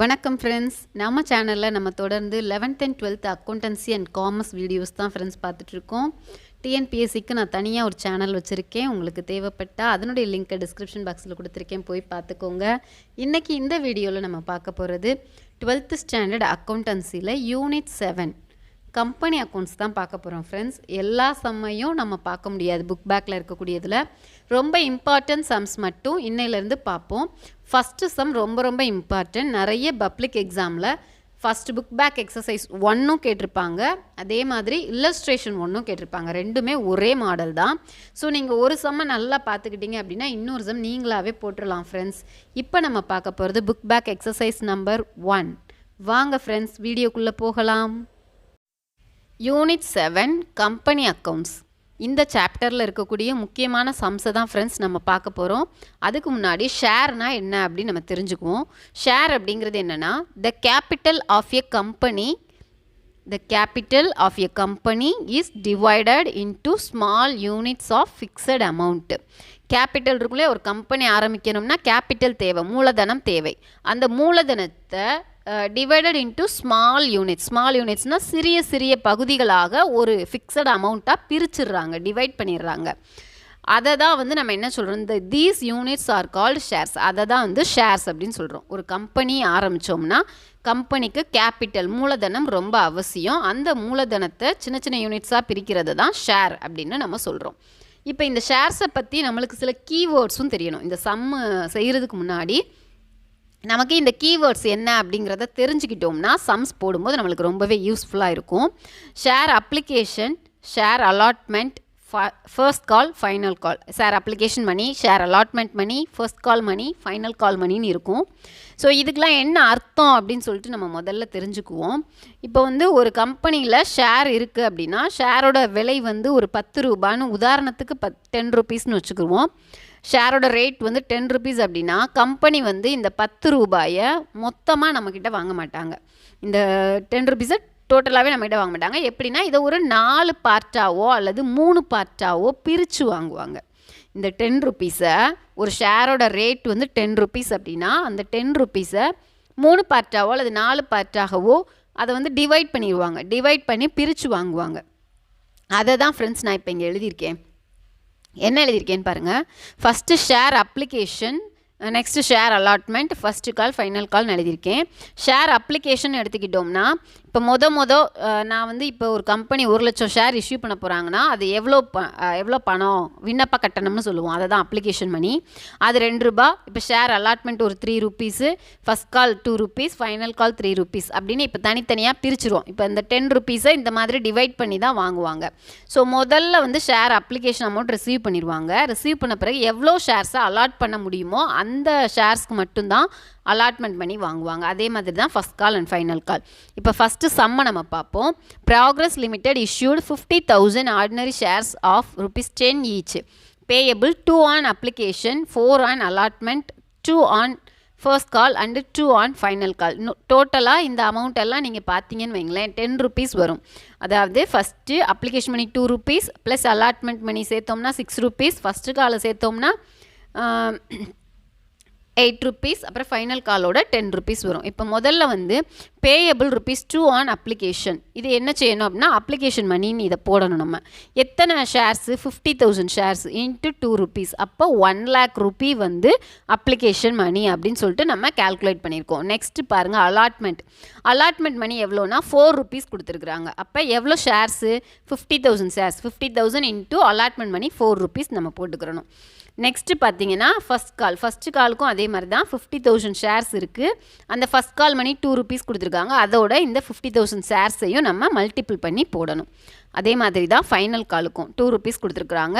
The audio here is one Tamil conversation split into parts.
வணக்கம் ஃப்ரெண்ட்ஸ் நம்ம சேனலில் நம்ம தொடர்ந்து eleventh and twelfth accountancy and commerce videos தான் ஃப்ரெண்ட்ஸ் பார்த்துட்ருக்கோம். டிஎன்பிஎஸ்சிக்கு நான் தனியாக ஒரு சேனல் வச்சுருக்கேன். உங்களுக்கு தேவைப்பட்டால் அதனுடைய லிங்க்கை டிஸ்கிரிப்ஷன் பாக்ஸில் கொடுத்துருக்கேன். போய் பார்த்துக்கோங்க. இன்றைக்கி இந்த வீடியோவில் நம்ம பார்க்க போகிறது டுவெல்த்து ஸ்டாண்டர்ட் அக்கௌண்டன்சியில் யூனிட் செவன் கம்பெனி அக்கௌண்ட்ஸ் தான் பார்க்க போகிறோம் ஃப்ரெண்ட்ஸ் எல்லா சம்மையும் நம்ம பார்க்க முடியாது புக் பேக்கில் இருக்கக்கூடியதில். ரொம்ப இம்பார்ட்டன்ட் சம்ஸ் மட்டும் இன்னையிலேருந்து பார்ப்போம். ஃபஸ்ட்டு சம் ரொம்ப ரொம்ப இம்பார்ட்டன்ட் நிறைய பப்ளிக் எக்ஸாமில் ஃபஸ்ட் புக் பேக் எக்ஸசைஸ் ஒன்றும் கேட்டிருப்பாங்க. அதே மாதிரி இல்லஸ்ட்ரேஷன் ஒன்றும் கேட்டிருப்பாங்க. ரெண்டுமே ஒரே மாடல் தான். ஸோ நீங்கள் ஒரு சம்மை நல்லா பார்த்துக்கிட்டீங்க அப்படின்னா இன்னொரு சம் நீங்களாகவே போட்டுடலாம் ஃப்ரெண்ட்ஸ் இப்போ நம்ம பார்க்க போகிறது book back exercise number one வாங்க ஃப்ரெண்ட்ஸ் வீடியோக்குள்ளே போகலாம். யூனிட் செவன் கம்பெனி அக்கவுண்ட்ஸ் இந்த சாப்டரில் இருக்கக்கூடிய முக்கியமான சம்ஸை தான் ஃப்ரெண்ட்ஸ் நம்ம பார்க்க போகிறோம் அதுக்கு முன்னாடி ஷேர்னா என்ன அப்படின்னு நம்ம தெரிஞ்சுக்குவோம். ஷேர் அப்படிங்கிறது என்னென்னா the capital of a company the capital of a company is divided into small units of fixed amount capital இருக்குள்ளே ஒரு கம்பெனி ஆரம்பிக்கணும்னா கேபிட்டல் தேவை மூலதனம் தேவை. அந்த மூலதனத்தை divided into small units small யூனிட்ஸ்னால் சிறிய சிறிய பகுதிகளாக ஒரு ஃபிக்ஸட் அமௌண்ட்டாக பிரிச்சிடுறாங்க டிவைட் பண்ணிடுறாங்க. அதை தான் வந்து நம்ம என்ன சொல்கிறோம் இந்த these units are called shares அதை தான் வந்து ஷேர்ஸ் அப்படின்னு சொல்கிறோம் ஒரு கம்பெனி ஆரம்பித்தோம்னா கம்பெனிக்கு கேபிட்டல் மூலதனம் ரொம்ப அவசியம். அந்த மூலதனத்தை சின்ன சின்ன யூனிட்ஸாக பிரிக்கிறது தான் ஷேர் அப்படின்னு நம்ம சொல்கிறோம் இப்போ இந்த ஷேர்ஸை பற்றி நம்மளுக்கு சில கீவேர்ட்ஸும் தெரியணும். இந்த சம்மு செய்கிறதுக்கு முன்னாடி நமக்கு இந்த கீவேர்ட்ஸ் என்ன அப்படிங்கிறத தெரிஞ்சுக்கிட்டோம்னா சம்ஸ் போடும்போது நம்மளுக்கு ரொம்பவே யூஸ்ஃபுல்லாக இருக்கும். Share application share allotment first call final call share application money share allotment money first call money final call மணின்னு இருக்கும். ஸோ இதுக்கெலாம் என்ன அர்த்தம் அப்படின்னு சொல்லிட்டு நம்ம முதல்ல தெரிஞ்சுக்குவோம். இப்போ வந்து ஒரு கம்பெனியில் ஷேர் இருக்குது அப்படின்னா ஷேரோட விலை வந்து ஒரு பத்து ரூபான்னு உதாரணத்துக்கு பத் டென் ருபீஸ்னு வச்சுக்குவோம் ஷேரோட ரேட் வந்து டென் ருபீஸ் அப்படின்னா கம்பெனி வந்து இந்த பத்து ரூபாயை மொத்தமாக நம்மக்கிட்ட வாங்க மாட்டாங்க. இந்த டென் ருபீஸை டோட்டலாகவே நம்மகிட்ட வாங்க மாட்டாங்க. எப்படின்னா இதை ஒரு நாலு பார்ட்டாவோ அல்லது மூணு பார்ட்டாவோ பிரித்து வாங்குவாங்க. இந்த டென் ருபீஸை ஒரு ஷேரோட ரேட் வந்து டென் ருபீஸ் அப்படின்னா அந்த டென் ருபீஸை மூணு பார்ட்டாவோ அல்லது நாலு பார்ட்டாகவோ அதை வந்து டிவைட் பண்ணிடுவாங்க. டிவைட் பண்ணி பிரித்து வாங்குவாங்க. அதை தான் ஃப்ரெண்ட்ஸ் நான் இப்போ இங்கே எழுதியிருக்கேன். என்ன எழுதியிருக்கேன்னு பாருங்கள் first share application next share allotment first call final கால்னு எழுதியிருக்கேன். ஷேர் அப்ளிகேஷன் எடுத்துக்கிட்டோம்னா இப்போ மொத மொத நான் வந்து இப்போ ஒரு கம்பெனி ஒரு லட்சம் ஷேர் இஷ்யூ பண்ண போகிறாங்கன்னா அது எவ்வளோ ப எவ்வளோ பணம் விண்ணப்ப கட்டணம்னு சொல்லுவோம். அதை தான் அப்ளிகேஷன் மணி அது ரெண்டு ரூபா இப்போ ஷேர் அலாட்மெண்ட் ஒரு three rupees first call two rupees final call three rupees அப்படின்னு இப்போ தனித்தனியாக பிரிச்சுருவோம். இப்போ இந்த டென் ருபீஸை இந்த மாதிரி டிவைட் பண்ணி தான் வாங்குவாங்க. ஸோ முதல்ல வந்து ஷேர் அப்ளிகேஷன் அமௌண்ட் ரிசீவ் பண்ணிடுவாங்க ரிசீவ் பண்ண பிறகு எவ்வளோ ஷேர்ஸை அலாட் பண்ண முடியுமோ அந்த ஷேர்ஸ்க்கு மட்டும்தான் அலாட்மெண்ட் பண்ணி வாங்குவாங்க. அதே மாதிரி தான் first call and final call இப்போ ஃபஸ்ட்டு சம்மை நம்ம பார்ப்போம். Progress limited issued fifty thousand ordinary shares of rupees ten each payable two on application four on allotment two on first call and two on final call டோட்டலாக இந்த அமௌண்ட் எல்லாம் நீங்கள் பார்த்தீங்கன்னு வைங்களேன். டென் ருபீஸ் வரும். அதாவது first application money two rupees plus allotment money சேர்த்தோம்னா சிக்ஸ் ருபீஸ் ஃபஸ்ட்டு காலை சேர்த்தோம்னா எயிட் ருபீஸ் அப்புறம் ஃபைனல் காலோட டென் ருபீஸ் வரும். இப்போ முதல்ல வந்து payable rupees two on application இது என்ன செய்யணும் அப்படின்னா அப்ளிகேஷன் மணின்னு இதை போடணும் நம்ம. எத்தனை shares fifty thousand shares into two rupees அப்போ ஒன் லேக் ருபி வந்து அப்ளிகேஷன் மணி அப்படின்னு சொல்லிட்டு நம்ம கேல்குலேட் பண்ணியிருக்கோம். நெக்ஸ்ட்டு பாருங்கள் அலாட்மெண்ட் அலாட்மெண்ட் மணி எவ்வளோனா ஃபோர் ருபீஸ் கொடுத்துருக்குறாங்க. அப்போ எவ்வளோ shares fifty thousand shares fifty thousand into allotment money four rupees நம்ம போட்டுக்கிறணும். நெக்ஸ்ட்டு பார்த்தீங்கன்னா ஃபஸ்ட் கால் ஃபஸ்ட்டு காலுக்கும் அதே அதே மாதிரி தான் ஃபிஃப்டி தௌசண்ட் ஷேர்ஸ் இருக்குது அந்த first call money two rupees கொடுத்துருக்காங்க. அதோட இந்த ஃபிஃப்டி தௌசண்ட் ஷேர்ஸையும் நம்ம மல்டிபிள் பண்ணி போடணும். அதே மாதிரி தான் ஃபைனல் காலுக்கும் டூ ருபீஸ் கொடுத்துருக்குறாங்க.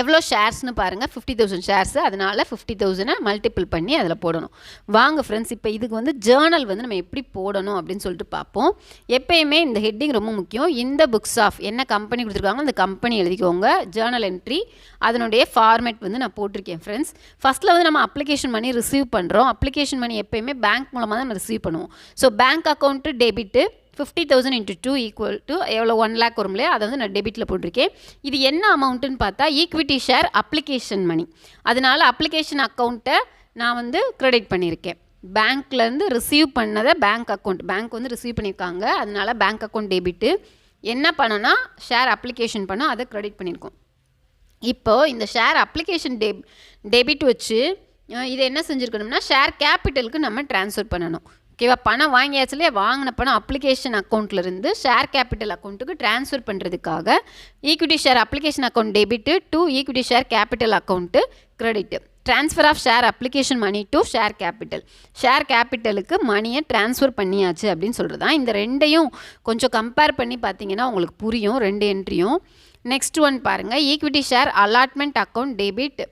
எவ்வளோ ஷேர்ஸ்னு பாருங்கள் ஃபிஃப்டி தௌசண்ட் ஷேர்ஸு அதனால் ஃபிஃப்டி தௌசண்டை மல்டிபிள் பண்ணி அதில் போடணும். வாங்க ஃப்ரெண்ட்ஸ் இப்போ இதுக்கு வந்து ஜேர்னல் வந்து நம்ம எப்படி போடணும் அப்படின்னு சொல்லிட்டு பார்ப்போம். எப்பயுமே இந்த ஹெட்டிங் ரொம்ப முக்கியம். இந்த புக்ஸ் ஆஃப் என்ன கம்பெனி கொடுத்துருக்காங்க அந்த கம்பெனி எழுதிக்கோங்க. ஜேர்னல் என்ட்ரி அதனுடைய ஃபார்மேட் வந்து நான் போட்டிருக்கேன் ஃப்ரெண்ட்ஸ் ஃபஸ்ட்டில் வந்து நம்ம அப்ளிகேஷன் பண்ணி ரிசீவ் பண்ணுறோம் அப்ளிகேஷன் பண்ணி எப்பயுமே பேங்க் மூலமாக தான் நம்ம ரிசீவ் பண்ணுவோம். So bank account debit fifty thousand into two equal to எவ்வளோ ஒன் லேக் வரும் இல்லையா அதை வந்து நான் டெபிட்டில் போட்டிருக்கேன். இது என்ன அமௌண்ட்டுன்னு பார்த்தா ஈக்விட்டி ஷேர் அப்ளிகேஷன் மணி அதனால அப்ளிகேஷன் அக்கௌண்ட்டை நான் வந்து க்ரெடிட் பண்ணியிருக்கேன். பேங்க்லேருந்து ரிசீவ் பண்ணதை பேங்க் அக்கௌண்ட் பேங்க் வந்து ரிசீவ் பண்ணியிருக்காங்க. அதனால் பேங்க் அக்கௌண்ட் டெபிட்டு என்ன பண்ணோன்னா ஷேர் அப்ளிகேஷன் பண்ணோம் அதை க்ரெடிட் பண்ணியிருக்கோம். இப்போ இந்த ஷேர் அப்ளிகேஷன் டெப் டெபிட் வச்சு இதை என்ன செஞ்சுருக்கணும்னா ஷேர் கேபிட்டலுக்கு நம்ம ட்ரான்ஸ்ஃபர் பண்ணணும். ஓகேவா பணம் வாங்கியாச்சுலே வாங்கின பணம் அப்ளிகேஷன் அக்கௌண்ட்லேருந்து ஷேர் கேபிட்டல் அக்கௌண்ட்டுக்கு ட்ரான்ஸ்ஃபர் பண்ணுறதுக்காக equity share application account debit to equity share capital account credit transfer of share application money to share capital share கேபிட்டலுக்கு மணியை ட்ரான்ஸ்ஃபர் பண்ணியாச்சு அப்படின்னு சொல்கிறது தான் இந்த ரெண்டையும் கொஞ்சம் கம்பேர் பண்ணி பார்த்தீங்கன்னா உங்களுக்கு புரியும் ரெண்டு என்ட்ரியும் நெக்ஸ்ட் ஒன் பாருங்கள் equity share allotment account debit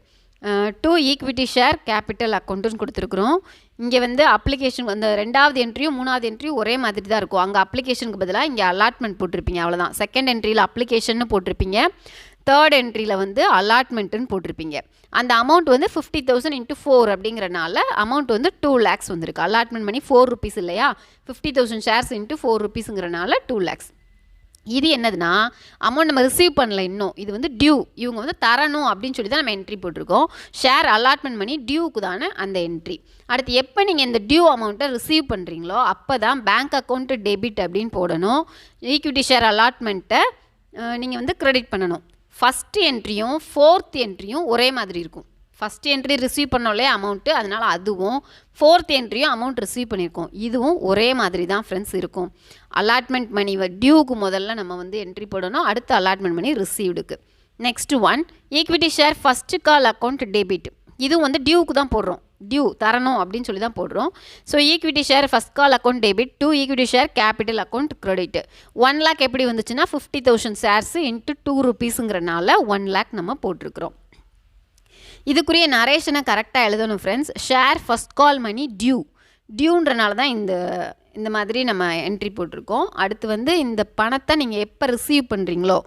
to equity share capital அக்கௌண்ட்டுன்னு கொடுத்துருக்குறோம். இங்கே வந்து அப்ளிகேஷன் அந்த ரெண்டாவது என்ட்ரியும் மூணாவது என்ட்ரியும் ஒரே மாதிரி தான் இருக்கும். அங்கே அப்ளிகேஷனுக்கு பதிலாக இங்கே அலாட்மெண்ட் போட்டிருப்பீங்க. அவ்வளோதான் செகண்ட் என்ட்ரியில் அப்ளிகேஷன்னு போட்டிருப்பீங்க. தேர்ட் என்ட்ரியில் வந்து அலாட்மெண்ட்டுன்னு போட்டிருப்பீங்க. அந்த அமௌண்ட் வந்து ஃபிஃப்டி தௌசண்ட் இன்ட்டு ஃபோர் அப்படிங்கிறனால அமௌண்ட் வந்து டூ லேக்ஸ் வந்திருக்கு. அலாட்மெண்ட் பண்ணி ஃபோர் ருபீஸ் இல்லையா? Fifty thousand shares into four ருபீஸுங்கிறனால two lakhs இது என்னதுன்னா அமௌண்ட் நம்ம ரிசீவ் பண்ணல இன்னும். இது வந்து டியூ இவங்க வந்து தரணும் அப்படின்னு சொல்லி தான் நம்ம என்ட்ரி போட்டிருக்கோம். ஷேர் அலாட்மெண்ட் பண்ணி டியூக்கு தானே அந்த என்ட்ரி அடுத்து எப்போ நீங்கள் இந்த டியூ அமௌண்ட்டை ரிசீவ் பண்ணுறீங்களோ அப்போ தான் பேங்க் அக்கௌண்ட்டு டெபிட் அப்படின்னு போடணும். ஈக்விட்டி ஷேர் அலாட்மெண்ட்டை நீங்கள் வந்து க்ரெடிட் பண்ணணும். ஃபஸ்ட்டு என்ட்ரியும் ஃபோர்த் என்ட்ரியும் ஒரே மாதிரி இருக்கும். ஃபஸ்ட் என்ட்ரி ரிசீவ் பண்ணோம்லே அமௌண்ட்டு அதனால் அதுவும் ஃபோர்த் என்ட்ரியும் அமௌண்ட் ரிசீவ் பண்ணியிருக்கோம். இதுவும் ஒரே மாதிரி தான் ஃப்ரெண்ட்ஸ் இருக்கும். அலாட்மெண்ட் மணி டியூக்கு முதல்ல நம்ம வந்து என்ட்ரி போடணும் அடுத்து allotment money ரிசீவ்டுக்கு next one equity share first call account debit இதுவும் வந்து டியூக்கு தான் போடுறோம். டியூ தரணும் அப்படின்னு சொல்லி தான் போடுறோம். So equity share first call account debit to equity share capital account credit one lakh எப்படி வந்துச்சுன்னா fifty thousand shares into two ருபீஸுங்கிறனால one lakh நம்ம போட்டிருக்கிறோம். இதுக்குரிய நரேஷனை கரெக்டாக எழுதணும் friends share first call money due டியூன்றனால தான் இந்த இந்த மாதிரி நம்ம என்ட்ரி போட்டிருக்கோம். அடுத்து வந்து இந்த பணத்தை நீங்கள் எப்போ ரிசீவ் பண்ணுறீங்களோ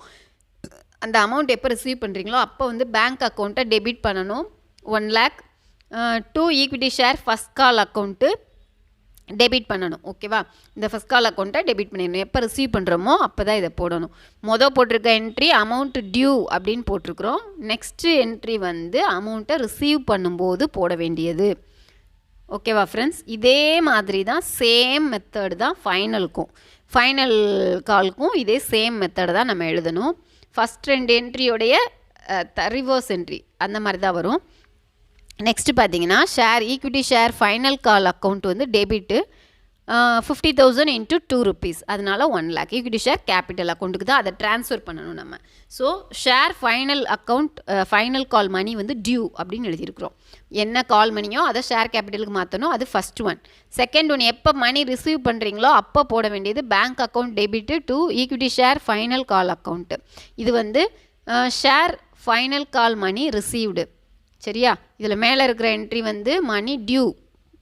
அந்த அமௌண்ட் எப்போ ரிசீவ் பண்ணுறீங்களோ அப்போ வந்து பேங்க் அக்கௌண்ட்டை டெபிட் பண்ணணும். One lakh to equity share first call account debit பண்ணணும் ஓகேவா இந்த ஃபஸ்ட் கால் அக்கௌண்ட்டை டெபிட் பண்ணிடணும். எப்போ ரிசீவ் பண்ணுறோமோ அப்போ தான் இதை போடணும். மொதல் போட்டிருக்க என்ட்ரி அமௌண்ட் டியூ அப்படின்னு போட்டிருக்கிறோம். நெக்ஸ்ட்டு என்ட்ரி வந்து அமௌண்ட்டை ரிசீவ் பண்ணும்போது போட வேண்டியது. ஓகேவா ஃப்ரெண்ட்ஸ் இதே மாதிரி தான் சேம் மெத்தடு தான் ஃபைனலுக்கும் ஃபைனல் கால்க்கும் இதே சேம் மெத்தடு தான் நம்ம எழுதணும். ஃபஸ்ட் ரெண்டு என்ட்ரியோடைய ரிவர்ஸ் என்ட்ரி அந்த மாதிரி தான் வரும். நெக்ஸ்ட்டு பார்த்தீங்கன்னா share equity share final call account வந்து debit fifty thousand into two rupees அதனால one lakh equity share capital அக்கௌண்ட்டுக்கு தான் அதை ட்ரான்ஸ்ஃபர் பண்ணணும் நம்ம. So share final account final call money வந்து டியூ அப்படின்னு எழுதியிருக்கிறோம். என்ன கால் மணியோ அதை ஷேர் கேபிட்டலுக்கு மாற்றணும் அது ஃபஸ்ட் ஒன் செகண்ட் ஒன் எப்போ மணி ரிசீவ் பண்ணுறீங்களோ அப்போ போட வேண்டியது bank account debit to equity share final call account இது வந்து share final call money received சரியா? இதில் மேலே இருக்கிற என்ட்ரி வந்து மணி டியூ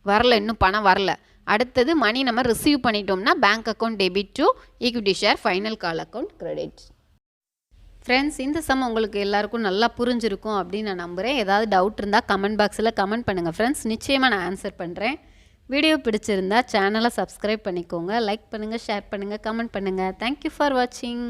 வரல இன்னும் பணம் வரல. அடுத்தது மணி நம்ம ரிசீவ் பண்ணிட்டோம்னா bank account debit to equity share final call account credit friends இந்த சம் உங்களுக்கு எல்லாருக்கும் நல்லா புரிஞ்சிருக்கும் அப்படின்னு நான் நம்புகிறேன் ஏதாவது டவுட் இருந்தால் கமெண்ட் பாக்ஸில் கமெண்ட் பண்ணுங்கள் ஃப்ரெண்ட்ஸ் நிச்சயமாக நான் ஆன்சர் பண்ணுறேன் வீடியோ பிடிச்சிருந்தா சேனலை சப்ஸ்கிரைப் பண்ணிக்கோங்க. லைக் பண்ணுங்கள் ஷேர் பண்ணுங்கள் கமெண்ட் பண்ணுங்கள் தேங்க்யூ ஃபார் வாட்சிங்